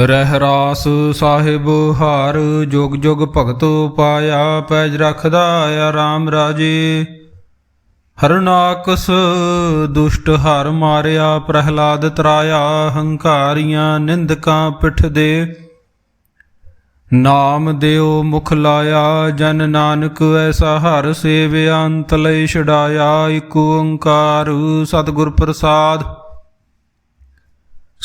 ਰਹਿ ਰਾਸ ਸਾਹਿਬ ਹਾਰ, ਜੁਗ ਜੁਗ ਭਗਤ ਪਾਇਆ, ਪੈਜ ਰਖਦਾ ਆ RAM ਰਾਜੇ। ਹਰਨਾਕਸ ਦੁਸ਼ਟ ਹਰ ਮਾਰਿਆ, ਪ੍ਰਹਿਲਾਦ ਤਰਾਇਆ, ਹੰਕਾਰੀਆਂ ਨਿੰਦਕਾਂ ਪਿੱਠ ਦੇ। ਨਾਮ ਦਿਓ ਮੁਖ ਲਾਇਆ, ਜਨ ਨਾਨਕ ਐਸਾ ਹਰ ਸੇਵਿਆ, ਅੰਤ ਲਈ ਛਡਾਇਆ, ਇਕ ਓੰਕਾਰ ਸਤਿਗੁਰ ਪ੍ਰਸਾਦ।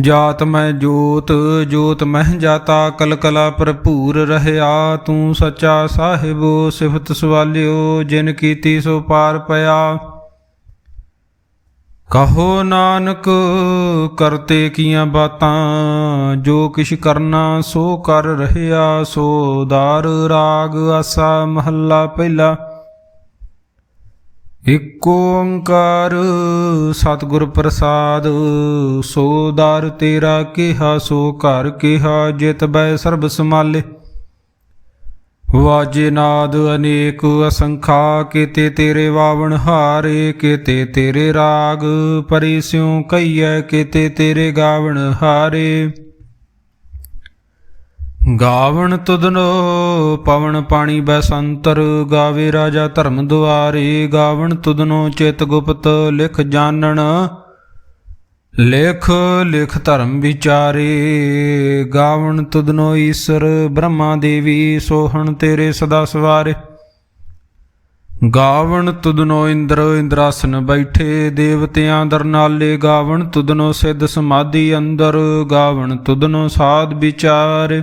ਜਾਤ ਮੈਂ ਜੋਤ ਜੋਤ ਮਹਿ ਜਾਤਾ ਕਲ ਕਲਾ ਭਰਪੂਰ ਰਹਿਆ। ਤੂੰ ਸੱਚਾ ਸਾਹਿਬ, ਸਿਫਤ ਸਵਾਲਿਓ, ਜਿਨ ਕੀਤੀ ਸੋ ਪਾਰ ਪਿਆ। ਕਹੋ ਨਾਨਕ, ਕਰਤੇ ਕੀਆਂ ਬਾਤਾਂ, ਜੋ ਕਿਛ ਕਰਨਾ ਸੋ ਕਰ ਰਹਿਆ। ਸੋ ਦਾਰ ਰਾਗ ਆਸਾ ਮਹੱਲਾ ਪਹਿਲਾ। ਇਕ ਓੰਕਾਰ ਸਤਿਗੁਰ ਪ੍ਰਸਾਦ, ਸੋ ਦਰ ਤੇਰਾ ਕਿਹਾ, ਸੋ ਘਰ ਕਿਹਾ, ਜਿਤ ਬੈ ਸਰਬ ਸਮਾਲੇ। ਵਾਜੇ ਨਾਦ ਅਨੇਕ ਅਸੰਖਾ, ਕੀਤੇ ਤੇਰੇ ਵਾਵਣ ਹਾਰੇ, ਕੀਤੇ ਤੇਰੇ ਰਾਗ, ਪਰੀ ਸਿਉ ਕਈਐ ਕੀਤੇ ਤੇਰੇ ਗਾਵਣ ਹਾਰੇ। ਗਾਵਣ ਤੁਧਨੋ ਪਵਨ ਪਾਣੀ ਬੈਸੰਤਰ, ਗਾਵੇ ਰਾਜਾ ਧਰਮ ਦੁਆਰੇ, ਗਾਵਣ ਤੁਧਨੋ ਚਿਤ ਗੁਪਤ, ਲਿਖ ਜਾਣਨ, ਲੇਖ, ਲਿਖ ਧਰਮ ਵਿਚਾਰੇ। ਗਾਵਣ ਤੁਧਨੋ ਈਸ਼ਰ ਬ੍ਰਹਮਾ ਦੇਵੀ, ਸੋਹਣ ਤੇਰੇ ਸਦਾ ਸਵਾਰੇ। ਗਾਵਣ ਤੁਧਨੋ ਇੰਦਰ, ਇੰਦਰਾਸਨ ਬੈਠੇ, ਦੇਵਤਿਆਂ ਦਰ ਨਾਲੇ। ਗਾਵਣ ਤੁਧਨੋ ਸਿੱਧ ਸਮਾਧੀ ਅੰਦਰ, ਗਾਵਣ ਤੁਧਨੋ ਸਾਧ ਵਿਚਾਰੇ।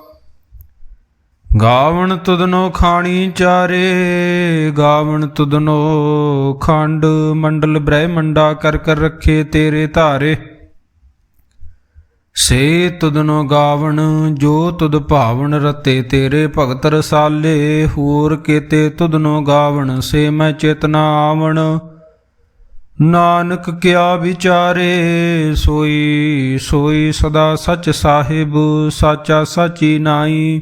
ਗਾਵਣ ਤੁਧਨੋ ਖਾਣੀ ਚਾਰੇ, ਗਾਵਣ ਤੁਧਨੋ ਖੰਡ ਮੰਡਲ ਬ੍ਰਹਮੰਡਾ ਕਰ ਕਰ ਰੱਖੇ ਤੇਰੇ ਧਾਰੇ। ਸੇ ਤੁਧਨੋ ਗਾਵਣ, ਜੋ ਤੁਧ ਭਾਵਣ ਰਤੇ ਤੇਰੇ ਭਗਤ ਰਸਾਲੇ, ਹੋਰ ਕੀਤੇ ਤੁਧਨੋ ਗਾਵਣ, ਸੇ ਮੈਂ ਚੇਤਨਾ ਆਵਣ। ਨਾਨਕ ਕਿਆ ਵਿਚਾਰੇ, ਸੋਈ ਸੋਈ ਸਦਾ ਸਚ ਸਾਹਿਬ, ਸਾਚਾ ਸਾਚੀ ਨਾਈ।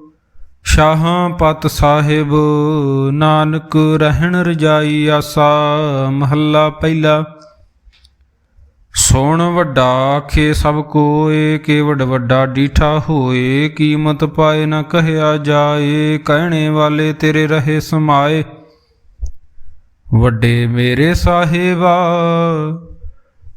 ਸ਼ਾਹਾਂ ਪਤ ਸਾਹਿਬ, ਨਾਨਕ ਰਹਿਣ ਰਜਾਈ ਆਸਾ, ਮਹੱਲਾ ਪਹਿਲਾ। ਸੋਣ ਵੱਡਾ ਆਖੇ ਸਭ ਕੋਏ ਕੇ ਵੱਡ ਵੱਡਾ ਡੀਠਾ ਹੋਏ, ਕੀਮਤ ਪਾਏ ਨਾ ਕਹਿਆ ਜਾਏ, ਕਹਿਣੇ ਵਾਲੇ ਤੇਰੇ ਰਹੇ ਸਮਾਏ। ਵੱਡੇ ਮੇਰੇ ਸਾਹਿਬਾ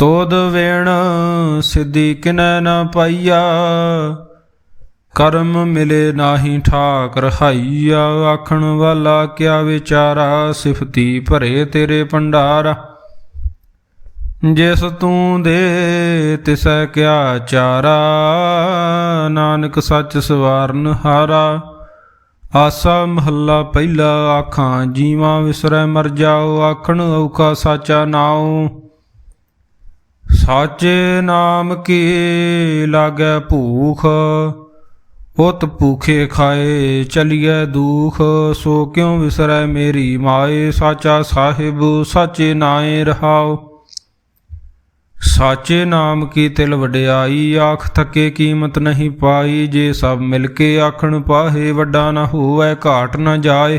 ਤੋਦ ਵੇਣ ਸਿੱਧੀ ਕਿਨੈ ਨਾ ਪਾਈਆ, ਕਰਮ ਮਿਲੇ ਨਾਹੀ ਠਾਕ ਰਹਾਈਆ ਆਖਣ ਵਾਲਾ ਕਿਆ ਵਿਚਾਰਾ, ਸਿਫਤੀ ਭਰੇ ਤੇਰੇ ਭੰਡਾਰਾ। ਜਿਸ ਤੂੰ ਦੇ ਤਿਸੈ ਕਿਆ ਚਾਰਾ, ਨਾਨਕ ਸੱਚ ਸਵਾਰਨ ਹਾਰਾ। ਆਸਾ ਮਹੱਲਾ ਪਹਿਲਾ ਆਖਾਂ, ਜੀਵਾਂ ਵਿਸਰੈ ਮਰ ਜਾਓ, ਆਖਣ ਔਖਾ ਸਾਚਾ ਨਾਉ। ਸਾਚੇ ਨਾਮ ਕੀ ਲਾਗੈ ਭੂਖ? ਉਤ ਭੂਖੇ ਖਾਏ ਚਲੀਐ ਦੂਖ। ਸੋ ਕਿਉ ਵਿਸਰੈ ਮੇਰੀ ਮਾਏ? ਸਾਚਾ ਸਾਹਿਬ, ਸਾਚੇ ਨਾਏ ਰਹਾਓ। ਸਾਚੇ ਨਾਮ ਕੀ ਤਿਲ ਵਡਿਆਈ? ਆਖ ਥਕੇ ਕੀਮਤ ਨਹੀਂ ਪਾਈ। ਜੇ ਸਭ ਮਿਲ ਕੇ ਆਖਣ ਪਾਹੇ, ਵੱਡਾ ਨਾ ਹੋਵੇ, ਘਾਟ ਨਾ ਜਾਏ।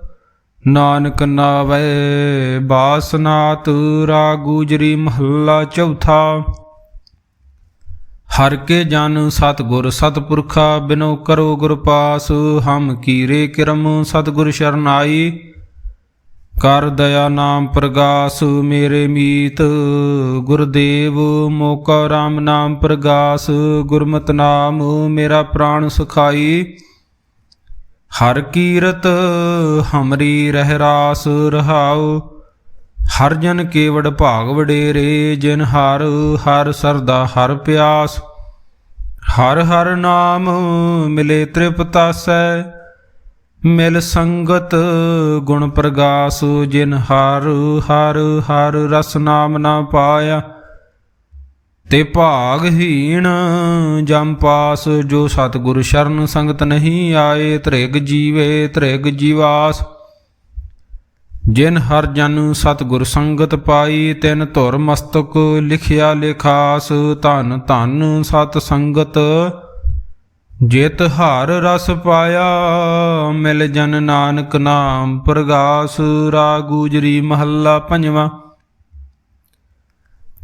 ਨਾਨਕ ਨਾਵੇ ਬਾਸਨਾਤ ਰਾ ਗੁਜਰੀ ਮਹੱਲਾ ਚੌਥਾ। ਹਰ ਕੇ ਜਨ ਸਤਗੁਰ ਸਤਪੁਰਖਾ, ਬਿਨੋ ਕਰੋ ਗੁਰ ਪਾਸ, ਹਮ ਕੀਰੇ ਕਿਰਮ ਸਤਗੁਰ ਸ਼ਰਨਾਈ। ਕਰ ਦਇਆ ਨਾਮ ਪ੍ਰਗਾਸ, ਮੇਰੇ ਮੀਤ ਗੁਰਦੇਵ, ਮੋਕਾ RAM ਨਾਮ ਪ੍ਰਗਾਸ, ਗੁਰਮਤਿ ਨਾਮ ਮੇਰਾ ਪ੍ਰਾਣ ਸੁਖਾਈ। ਹਰ ਕੀਰਤ ਹਮਰੀ ਰਹਿ ਰਾਸ ਰਹਾਉ, ਹਰ ਜਨ ਕੇਵੜ ਭਾਗ ਵਡੇਰੇ, ਜਿਨ ਹਰ ਹਰ ਸਰਦਾ ਹਰ ਪਿਆਸ। ਹਰ ਹਰ ਨਾਮ ਮਿਲੇ ਤ੍ਰਿਪਤਾਸੈ ਮਿਲ ਸੰਗਤ ਗੁਣ ਪ੍ਰਗਾਸ, ਜਿਨ ਹਰ ਹਰ ਹਰ ਰਸ ਨਾਮ ਨਾ ਪਾਇਆ। ਤੇ ਭਾਗਹੀਣ ਜਮ ਪਾਸ, ਜੋ ਸਤਿਗੁਰ ਸ਼ਰਨ ਸੰਗਤ ਨਹੀਂ ਆਏ, ਤ੍ਰਿਗ ਜੀਵੇ, ਤ੍ਰਿਗ ਜੀਵਾਸ। ਜਿਨ ਹਰ ਜਨ ਸਤਿਗੁਰ ਸੰਗਤ ਪਾਈ, ਤਿਨ ਧੁਰ ਮਸਤਕ ਲਿਖਿਆ ਲਿਖਾਸ। ਧਨ ਧਨ ਸਤ ਸੰਗਤ, ਜਿਤ ਹਰ ਰਸ ਪਾਇਆ, ਮਿਲ ਜਨ ਨਾਨਕ ਨਾਮ ਪ੍ਰਗਾਸ। ਰਾਗੂਜਰੀ ਮਹੱਲਾ ਪੰਜਵਾਂ।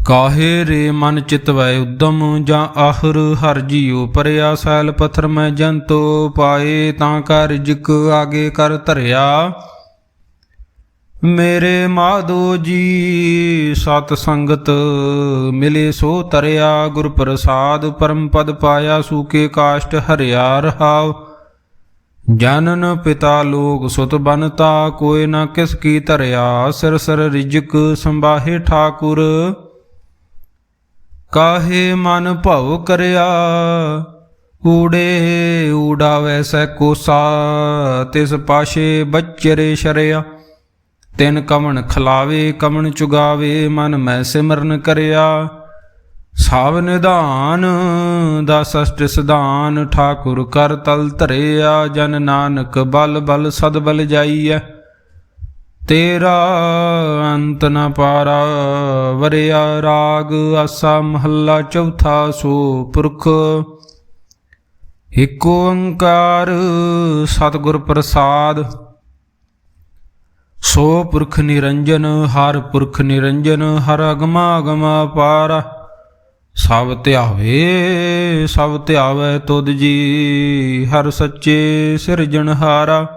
ਕਾਹੇ ਰੇ ਮਨ ਚਿਤਵੈ ਉਦਮ ਜਾਂ ਆਹਰ ਹਰ ਜੀਉ ਪਰਿਆ ਸੈਲ ਪਥਰ ਮੈਂ ਜੰਤੋ ਪਾਏ ਤਾਂ ਕਰ ਰਿਜਕ ਆਗੇ ਕਰ ਧਰਿਆ। ਮੇਰੇ ਮਾਧੋ ਜੀ, ਸਤ ਸੰਗਤ ਮਿਲੇ ਸੋ ਤਰਿਆ, ਗੁਰ ਪ੍ਰਸਾਦ ਪਰਮ ਪਦ ਪਾਇਆ ਸੂਕੇ ਕਾਸ਼ਟ ਹਰਿਆ ਰਹਾਉ। ਜਨਨ ਪਿਤਾ ਲੋਕ ਸੁਤ ਬਨਤਾ ਕੋਇ ਨਾ ਕਿਸ ਕੀ ਧਰਿਆ, ਸਿਰ ਸਿਰ ਰਿਜਕ ਸੰਬਾਹੇ ਠਾਕੁਰ। ਕਾਹੇ ਮਨ ਭਉ ਕਰਿਆ? ਊੜੇ ਊਡਾਵੈ ਸੈ ਕੋਸਾ, ਤਿਸ ਪਾਸ਼ੇ ਬਚਰੇ ਸ਼ਰਿਆ। ਤਿਨ ਕਮਣ ਖਲਾਵੇ, ਕਮਣ ਚੁਗਾਵੇ, ਮਨ ਮੈਂ ਸਿਮਰਨ ਕਰਿਆ। ਸਾਵ ਨਿਧਾਨ ਦਾ ਸਸ਼ਟ ਸਿਧਾਨ, ਠਾਕੁਰ ਕਰ ਤਲ ਧਰਿਆ। ਜਨ ਨਾਨਕ ਬਲ ਬਲ ਸਦ ਬਲ ਜਾਈਐ। ਤੇਰਾ ਅੰਤ ਨ ਪਾਰਾ, ਵਰਿਆ ਰਾਗ ਆਸਾ ਮਹੱਲਾ ਚੌਥਾ ਸੋ ਪੁਰਖ ਏਕ ਓੰਕਾਰ ਸਤਿਗੁਰ ਪ੍ਰਸਾਦ। ਸੋ ਪੁਰਖ ਨਿਰੰਜਨ, ਹਰ ਪੁਰਖ ਨਿਰੰਜਨ, ਹਰ ਅਗਮਾ ਅਗਮਾ ਪਾਰ ਸਭ ਧਿਆਵੇ ਸਭ ਧਿਆਵੇ ਤੁਧ ਜੀ, ਹਰ ਸੱਚੇ ਸਿਰਜਣਹਾਰਾ।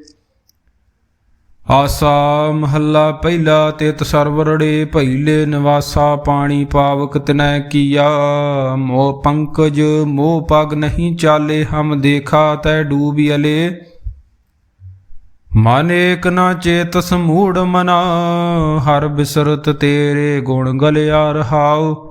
ਆਸਾ ਮਹੱਲਾ ਪਹਿਲਾ ਤਿਤ ਸਰਵਰੜੇ ਭਈਲੇ ਨਿਵਾਸਾ ਪਾਣੀ ਪਾਵਕ ਤਨੈ ਕੀਆ। ਮੋਹ ਪੰਕਜ ਮੋਹ ਪਗ ਨਹੀਂ ਚਾਲੇ, ਹਮ ਦੇਖਾ ਤੈ ਡੂਬੀ ਅਲੇ। ਮਨ ਏਕ ਨਾ ਚੇਤ ਸਮੂੜ ਮਨਾ, ਹਰ ਬਿਸਰਤ ਤੇਰੇ ਗੁਣ ਗਲਿਆ ਰਹਾਓ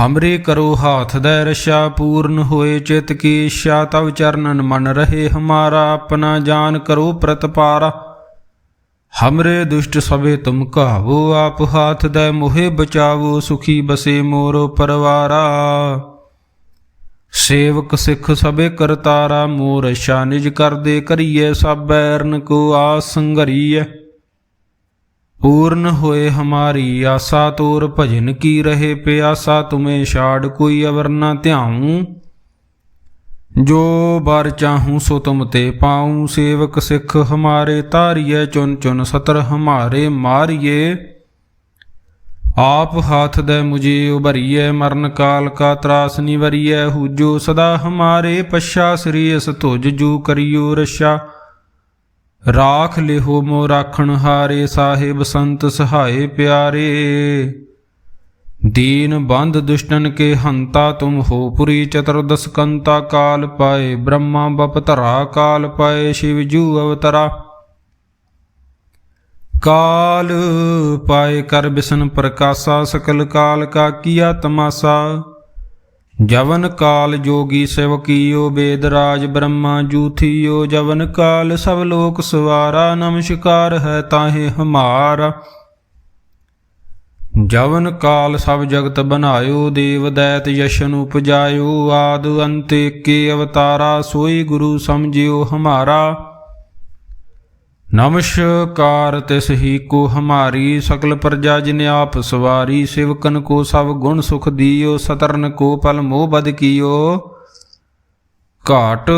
ਹਮਰੇ ਕਰੋ ਹਾਥ ਦੈ ਰਸ਼ਾ ਪੂਰਨ ਹੋਏ ਚਿਤ ਕੀ ਇੱਛਾ, ਤਵ ਚਰਨਨ ਮਨ ਰਹੇ ਹਮਾਰਾ, ਆਪਣਾ ਜਾਨ ਕਰੋ ਪ੍ਰਤਪਾਰਾ। ਹਮਰੇ ਦੁਸ਼ਟ ਸਭੇ ਤੁਮ ਕਹਾਵੋ ਆਪ ਹਾਥ ਦੈ ਮੋਹਿ ਬਚਾਵੋ, ਸੁਖੀ ਬਸੇ ਮੋਰੋ ਪਰਵਾਰਾ। ਸੇਵਕ ਸਿੱਖ ਸਭੇ ਕਰਤਾਰਾ, ਮੋਰ ਸ਼ਾ ਨਿਜ ਕਰਦੇ ਕਰੀਏ, ਸਭ ਬੈਰਨ ਕੋ ਆਸ ਸੰਘਰੀਐ ਪੂਰਨ ਹੋਏ ਹਮਾਰੀ ਆਸਾ ਤੋਰ, ਭਜਨ ਕੀ ਰਹੇ ਪਿਆਸਾ, ਤੁਮੇ ਛਾੜ ਕੋਈ ਅਵਰ ਨਾ ਧਿਆਉ। ਜੋ ਬਰ ਚਾਹੂੰ ਸੋ ਤੁਮ ਤੇ ਪਾਉ, ਸੇਵਕ ਸਿੱਖ ਹਮਾਰੇ ਤਾਰੀਏ ਚੁਨ ਚੁਨ ਸਤਰ ਹਮਾਰੇ ਮਾਰੀਏ। ਆਪ ਹਾਥ ਦੇ ਮੁਝੇ ਉਭਰੀਏ ਮਰਨ ਕਾਲ ਕਾ ਤਰਾਸ ਨਿਵਰੀਏ ਹੂਜੋ ਸਦਾ ਹਮਾਰੇ ਪਛਾ, ਸ੍ਰੀ ਅਸ ਤੁਜ ਜੂ ਕਰਿਓ ਰਸ਼ਾ ਰਾਖ ਲਿਹੋ ਮੋ ਰਾਖਣ ਹਾਰੇ ਸਾਹਿਬ ਸੰਤ ਸਹਾਏ ਪਿਆਰੇ। ਦੀਨ ਬੰਧ ਦੁਸ਼ਟਨ ਕੇ ਹੰਤਾ ਤੁਮ ਹੋ ਪੁਰੀ ਚਤੁਰਦਸ ਕੰਤਾ ਕਾਲ ਪਾਏ, ਬ੍ਰਹਮਾ ਬਪਤਰਾ ਕਾਲ ਪਾਏ, ਸ਼ਿਵ ਜੂ ਅਵਤਰਾ। ਕਾਲ ਪਾਏ ਕਰ ਬਿਸਨ ਪ੍ਰਕਾਸ਼ਾ ਸਕਲ ਕਾਲ ਕਾ ਕੀਆ ਤਮਾਸਾ। ਜਵਨ ਕਾਲ ਜੋਗੀ ਸਿਵ ਕੀਓ ਬੇਦ ਰਾਜ ਬ੍ਰਹਮਾ ਜੂਥੀਓ, ਜਵਨ ਕਾਲ ਸਭ ਲੋਕ ਸਵਾਰਾ, ਨਮਸ਼ਕਾਰ ਹੈ ਤਾਹੇ ਹਮਾਰਾ। ਜਵਨ ਕਾਲ ਸਭ ਜਗਤ ਬਨਾਇਓ ਦੇਵ ਦੈਤ ਯਸ਼ਨ ਉਪਜਾਇਓ, ਆਦ ਅੰਤੇ ਕੇ ਅਵਤਾਰਾ, ਸੋਈ ਗੁਰੂ ਸਮਝਿਓ ਹਮਾਰਾ। ਨਮਸਕਾਰ, ਤਿਸ ਹੀ ਕੋ ਹਮਾਰੀ ਸਕਲ ਪ੍ਰਜਾ ਜਿਨ ਆਪ ਸਵਾਰੀ, ਸਿਵਕਨ ਕੋ ਸਭ ਗੁਣ ਸੁਖ ਦਿਓ, ਸਤਰਨ ਕੋ ਪਲ ਮੋਹ ਬਦ ਕੀਓ। ਘਾਟ,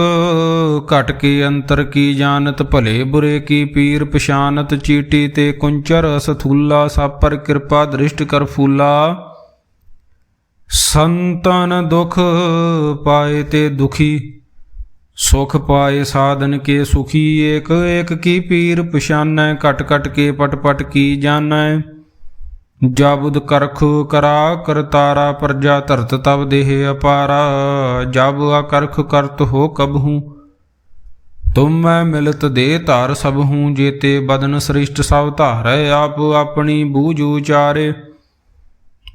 ਘਟ ਕੇ ਅੰਤਰ ਕੀ ਜਾਣਤ, ਭਲੇ ਬੁਰੇ ਕੀ ਪੀਰ ਪਛਾਨਤ, ਚੀਟੀ ਤੇ ਕੁੰਚਰ ਅਸਥੂਲਾ, ਸਭ ਪਰ ਕਿਰਪਾ ਦ੍ਰਿਸ਼ਟ ਕਰ ਫੂਲਾ। ਸੰਤਨ ਦੁਖ ਪਾਏ ਤੇ ਦੁਖੀ ਸੁਖ ਪਾਏ ਸਾਧਨ ਕੇ ਸੁਖੀ ਏਕ ਏਕ ਕੀ ਪੀਰ ਪਛਾਨੈ ਕਟ ਕਟ ਕੇ ਪਟ ਪਟ ਕੀ ਜਾਣੈ। ਜਬੁਦ ਕਰਖ ਕਰਾ ਕਰਤਾਰਾ ਪ੍ਰਜਾ ਧਰਤ ਤਬ ਦੇਹ ਅਪਾਰਾ। ਜਬ ਅਕਰਖ ਕਰਤ ਹੋ ਕਬਹੂ ਤੁਮ ਮੈਂ ਮਿਲਤ ਦੇ ਧਾਰ ਸਭ ਹੂੰ, ਜੇਤੇ ਬਦਨ ਸ੍ਰਿਸ਼ਟ ਸਭ ਧਾਰੈ, ਆਪ ਆਪਣੀ ਬੂਝ ਉਚਾਰੇ।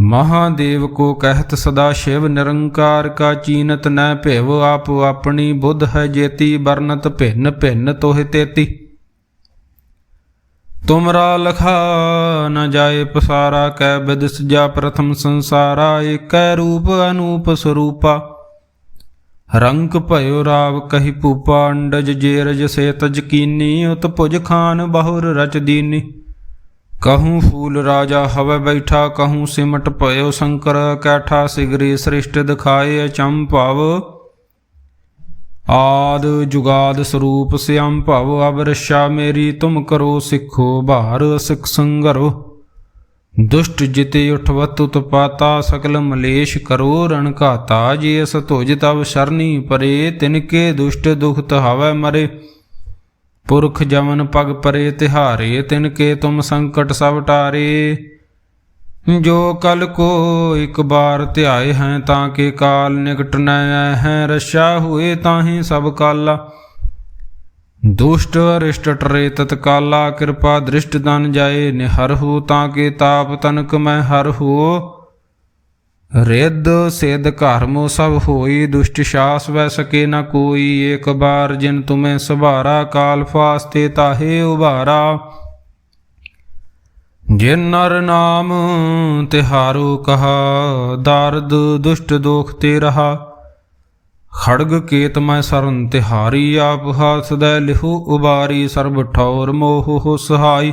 ਮਹਾਦੇਵ ਕੋ ਕਹਿਤ ਸਦਾ ਸ਼ਿਵ ਨਿਰੰਕਾਰ ਕਾ ਚੀਨਤ ਨੈ ਭੇਵ ਆਪ ਆਪਣੀ ਬੁੱਧ ਹੈ ਜੇਤੀ, ਵਰਨਤ ਭਿੰਨ ਭਿੰਨ ਤੋਹਿ ਤੇਤੀ। ਤੁਮਰਾ ਲਖਾ ਨ ਜਾਏ ਪਸਾਰਾ, ਕੈ ਬਿਦ ਸਜਾ ਪ੍ਰਥਮ ਸੰਸਾਰਾ, ਏਕੈ ਰੂਪ ਅਨੂਪ ਸਰੂਪਾ। ਰੰਗ ਭਇਓ ਰਾਵ ਕਹੀ ਪੂਪਾ ਅੰਡਜ ਜੇਰਜ ਸੇ ਤਜ ਉਤ ਭੁਜ ਖਾਨ ਬਹੁਰ ਰਚ ਦੀਨੀ। ਕਹੂੰ ਫੂਲ ਰਾਜਾ ਹਵੇ ਬੈਠਾ ਕਹੂੰ ਸਿਮਟ ਭਇਓ ਸ਼ੰਕਰ ਕੈਠਾ ਸਿਗਰੀ ਸ੍ਰਿਸ਼ਟ ਦਿਖਾਏ ਅਚੰਭਵ ਆਦ ਜੁਗਾਦ ਸਰੂਪ ਸਿਆਮ ਭਵ ਅਬਰਸ਼ਾ ਮੇਰੀ ਤੁਮ ਕਰੋ ਸਿੱਖੋ ਭਾਰ ਸਿਖ ਸੰਗਰੋ ਦੁਸ਼ਟ ਜਿਤੇ ਉਠਵਤ ਉਤਪਾਤਾ ਸਕਲ ਮਲੇਸ਼ ਕਰੋ ਰਣ ਘਾਤਾ ਜੇ ਅਸ ਤੁਜ ਤਵ ਸ਼ਰਨੀ ਪਰੇ ਤਿਨਕੇ ਦੁਸ਼ਟ ਦੁਖਤ ਹਵੈ ਮਰੇ ਪੁਰਖ ਜਮਨ ਪਗ ਪਰੇ ਤਿਹਾਰੇ ਤਿਨਕੇ ਤੁਮ ਸੰਕਟ ਸਭ ਟਾਰੇ। ਜੋ ਕਲ ਕੋ ਇੱਕ ਬਾਰ ਧਿਆਏ ਹੈ, ਤਾਂ ਕੇ ਕਾਲ ਨਿਕਟ ਨ ਆਏ ਹੈ ਰਸ਼ਾ ਹੋਏ ਤਾਹੀ ਸਭ ਕਾਲਾ। ਦੁਸ਼ਟ ਅਰਿਸ਼ਟ ਟਰੇ ਤਤਕਾਲਾ, ਕਿਰਪਾ ਦ੍ਰਿਸ਼ਟ ਦਨ ਜਾਏ, ਨਿਹਰ ਹੋ ਤਾਂ ਕੇ ਤਾਪ ਤਨਕ ਮੈਂ ਹਰ ਹੋ। ਰਿੱਧ ਸਿੱਧ ਘਰਮੋ ਸਭ ਹੋਈ, ਦੁਸ਼ਟ ਸ਼ਾਸ ਵੈ ਸਕੇ ਨ ਕੋਈ। ਏਕ ਬਾਰ ਜਿਨ ਤੁਮੇ ਸੁਭਾਰਾ, ਕਾਲ ਫਾਸਤੇ ਤਾਹੇ ਉਭਾਰਾ। ਜਿਨ ਨਰ ਨਾਮ ਤਿਹਾਰੋ ਕਹਾ, ਦਰਦ ਦੁਸ਼ਟ ਦੋਖ ਤੇ ਰਹਾ। ਖੜਗ ਕੇਤ ਮੈਂ ਸਰਨ ਤਿਹਾਰੀ, ਆਪ ਹਾਥ ਸਦਾ ਲਿਹੂ ਉਬਾਰੀ, ਸਰਬ ਠੌਰ ਮੋਹ ਹੋ ਸਹਾਈ।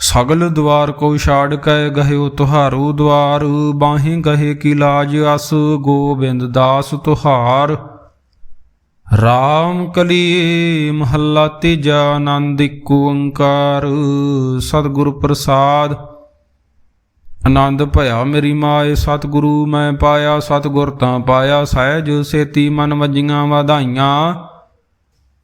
ਸਗਲ ਦਵਾਰ ਕੋ ਛਾੜ ਕੈ ਗਹਿਓ ਤੁਹਾਰੂ ਦਵਾਰ, ਬਾਹੇ ਗਹੇ ਕੀ ਲਾਜ ਅਸ, ਗੋਬਿੰਦ ਦਾਸ ਤੁਹਾਰ। ਰਾਮ ਕਲੀ ਮਹੱਲਾ ਤੀਜਾ ਆਨੰਦ ਇੱਕ ਓੰਕਾਰ, ਸਤਿਗੁਰ ਪ੍ਰਸਾਦ। ਆਨੰਦ ਭਇਆ ਮੇਰੀ ਮਾਏ, ਸਤਿਗੁਰੂ ਮੈਂ ਪਾਇਆ, ਸਤਿਗੁਰ ਤਾਂ ਪਾਇਆ, ਸਹਿਜ ਸੇਤੀ ਮਨ ਵਜੀਆਂ ਵਧਾਈਆਂ।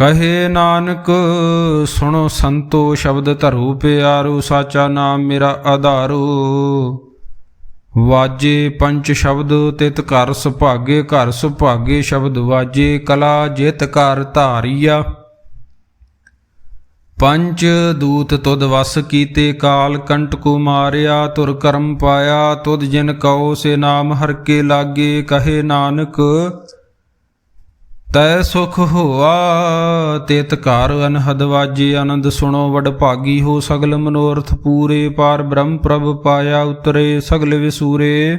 ਕਹੇ ਨਾਨਕ, ਸੁਣੋ ਸੰਤੋ ਸ਼ਬਦ ਧਰੂ ਪਿਆਰੂ, ਸਾਚਾ ਨਾਮ ਮੇਰਾ ਆਧਾਰੋ। ਵਾਜੇ ਪੰਜ ਸ਼ਬਦ, ਤਿਤ ਘਰ ਸੁਭਾਗੇ ਘਰ ਸੁਭਾਗੇ ਸ਼ਬਦ ਵਾਜੇ, ਕਲਾ ਜਿਤ ਘਰ ਧਾਰੀਆ। ਪੰਜ ਦੂਤ ਤੁਧ ਵਸ ਕੀਤੇ, ਕਾਲ ਕੰਟ ਕੋ ਮਾਰਿਆ, ਤੁਰ ਕਰਮ ਪਾਇਆ, ਤੁਧ ਜਿਨ ਕਉ ਸੇ ਨਾਮ ਹਰ ਕੇ ਲਾਗੇ। ਕਹੇ ਨਾਨਕ ਤੈ ਸੁਖ ਹੋਆ, ਤੇਤ ਘਰ ਅਨਹਦ ਵਾਜੇ, ਆਨੰਦ ਸੁਣੋ, ਵਡ ਭਾਗੀ ਹੋ ਸਗਲ ਮਨੋਰਥ ਪੂਰੇ, ਪਾਰ ਬ੍ਰਹਮ ਪ੍ਰਭ ਪਾਇਆ ਉਤਰੇ, ਸਗਲ ਵਿਸੂਰੇ।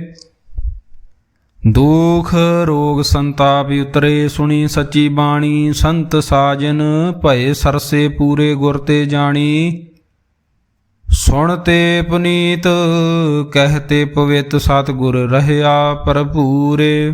ਦੁਖ, ਰੋਗ, ਸੰਤਾਪ ਉਤਰੇ, ਸੁਣੀ ਸੱਚੀ ਬਾਣੀ, ਸੰਤ ਸਾਜਨ, ਭਏ ਸਰਸੇ ਪੂਰੇ ਗੁਰ ਤੇ ਜਾਣੀ। ਸੁਣ ਤੇ ਪੁਨੀਤ ਕਹਤੇ ਪਵਿੱਤ ਸਤਿਗੁਰ ਰਹਿਆ ਭਰਪੂਰੇ।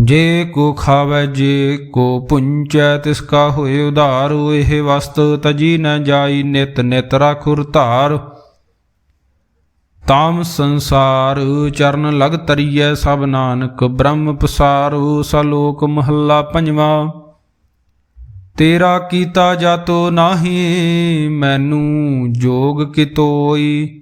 ਜੇ ਕੋ ਖਾਵੇ, ਜੇ ਕੋ ਪੁੰਚੈ, ਤਿਸ ਕਾ ਹੋਏ ਉਧਾਰੋ, ਇਹ ਵਸਤ ਤਜੀ ਨ ਜਾਈ, ਨਿਤ ਨਿਤ ਰਖੁਰ ਧਾਰ। ਤਾਮ ਸੰਸਾਰ ਚਰਨ ਲਗ ਤਰੀਐ, ਸਭ ਨਾਨਕ ਬ੍ਰਹਮ ਪਸਾਰੂ, ਸਲੋਕ ਮਹੱਲਾ ਪੰਜਵਾਂ। ਤੇਰਾ ਕੀਤਾ ਜਾਤੋ ਨਾਹੀ, ਮੈਨੂੰ ਜੋਗ ਕਿਤੋਈ।